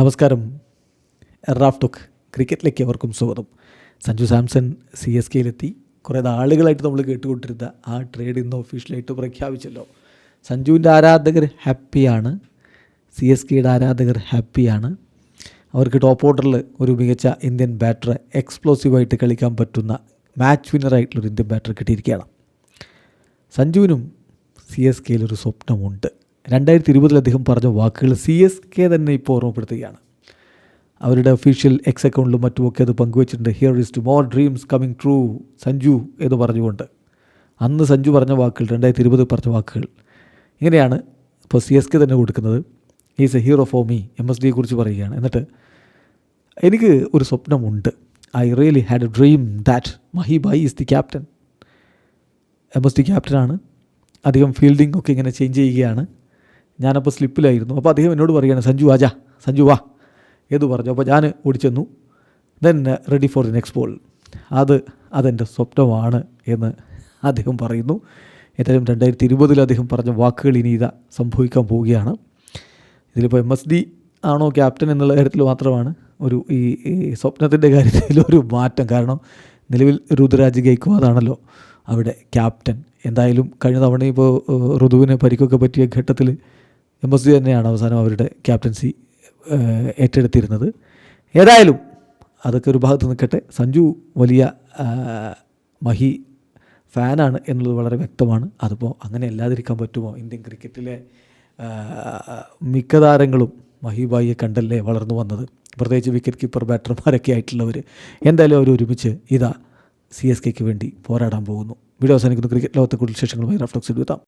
നമസ്കാരം. Raf talk ക്രിക്കറ്റിലേക്ക് അവർക്കും സ്വാഗതം. സഞ്ജു സാംസൺ സി എസ് കെയിലെത്തി. കുറേ നാളുകളായിട്ട് നമ്മൾ കേട്ടുകൊണ്ടിരുന്ന ആ ട്രേഡ് ഇന്ന് ഒഫീഷ്യലായിട്ട് പ്രഖ്യാപിച്ചല്ലോ. സഞ്ജുവിന്റെ ആരാധകർ ഹാപ്പിയാണ്. സി എസ് കെയുടെ ആരാധകർ ഹാപ്പിയാണ്. അവർക്ക് ടോപ്പ് ഓർഡറിൽ ഒരു മികച്ച ഇന്ത്യൻ ബാറ്ററെ എക്സ്പ്ലോസീവായിട്ട് കളിക്കാൻ പറ്റുന്ന മാച്ച് വിന്നറായിട്ടുള്ളൊരു ഇന്ത്യൻ ബാറ്റർ കിട്ടിയിരിക്കുകയാണ്. സഞ്ജുവിനും സി എസ് കെയിലൊരു സ്വപ്നമുണ്ട്. രണ്ടായിരത്തി ഇരുപതിൽ അദ്ദേഹം പറഞ്ഞ വാക്കുകൾ സി എസ് കെ തന്നെ ഇപ്പോൾ ഓർമ്മപ്പെടുത്തുകയാണ്. അവരുടെ ഒഫീഷ്യൽ എക്സ് അക്കൗണ്ടിലും മറ്റുമൊക്കെ അത് പങ്കുവച്ചിട്ടുണ്ട്. Here is to more dreams coming true Sanju എന്ന് പറഞ്ഞുകൊണ്ട്. അന്ന് സഞ്ജു പറഞ്ഞ വാക്കുകൾ രണ്ടായിരത്തി ഇരുപത് പറഞ്ഞ വാക്കുകൾ. ഇങ്ങനെയാണ് ഇപ്പോൾ സി എസ് കെ തന്നെ കൊടുക്കുന്നത്. Is a hero for me M S ഡിയെ കുറിച്ച് പറയുകയാണ്. എന്നിട്ട് എനിക്ക് ഒരു സ്വപ്നമുണ്ട്. I really had a dream that Mahi bhai is the captain M S D ക്യാപ്റ്റനാണ് അധികം ഫീൽഡിംഗ് ഒക്കെ ഇങ്ങനെ ചേഞ്ച് ചെയ്യുകയാണ്. ഞാനപ്പോൾ സ്ലിപ്പിലായിരുന്നു. അപ്പോൾ അദ്ദേഹം എന്നോട് പറയുകയാണ് സഞ്ജു ആജാ സഞ്ജു വാ. ഏത് പറഞ്ഞു. അപ്പോൾ ഞാൻ ഓടിച്ചെന്നു. Then ready for the next ball അത് അതെന്റെ സ്വപ്നമാണ് എന്ന് അദ്ദേഹം പറയുന്നു. ഏതായാലും രണ്ടായിരത്തി ഇരുപതിൽ അദ്ദേഹം പറഞ്ഞ വാക്കുകൾ ഇനി ഇതാ സംഭവിക്കാൻ പോവുകയാണ്. ഇതിലിപ്പോൾ എം എസ് ഡി ആണോ ക്യാപ്റ്റൻ എന്നുള്ള കാര്യത്തിൽ മാത്രമാണ് ഒരു ഈ സ്വപ്നത്തിന്റെ കാര്യത്തിൽ ഒരു മാറ്റം. കാരണം നിലവിൽ രുദ്രാജ് ഗൈക്വാദാണല്ലോ അവിടെ ക്യാപ്റ്റൻ എന്തായാലും കഴിഞ്ഞ തവണ ഇപ്പോൾ ഋതുവിന് പരിക്കൊക്കെ പറ്റിയ ഘട്ടത്തിൽ എം എസ് തന്നെയാണ് അവസാനം അവരുടെ ക്യാപ്റ്റൻസി ഏറ്റെടുത്തിരുന്നത്. ഏതായാലും അതൊക്കെ ഒരു ഭാഗത്ത് നിൽക്കട്ടെ. സഞ്ജു വലിയ മഹി ഫാനാണ് എന്നുള്ളത് വളരെ വ്യക്തമാണ്. അതിപ്പോൾ അങ്ങനെ അല്ലാതിരിക്കാൻ പറ്റുമോ? ഇന്ത്യൻ ക്രിക്കറ്റിലെ മിക്ക താരങ്ങളും മഹിബായിയെ കണ്ടല്ലേ വളർന്നു വന്നത്. പ്രത്യേകിച്ച് വിക്കറ്റ് കീപ്പർ ബാറ്റർമാരൊക്കെ ആയിട്ടുള്ളവർ എന്തായാലും അവർ ഒരുമിച്ച് ഇതാ സി എസ് കെക്ക് വേണ്ടി പോരാടാൻ പോകുന്നു. വീഡിയോ അവസാനിക്കുന്നു. ക്രിക്കറ്റ് ലോകത്തെ കൂടുതൽ വിശേഷങ്ങളുമായി റഫ്ലക്സ് എഴുതാം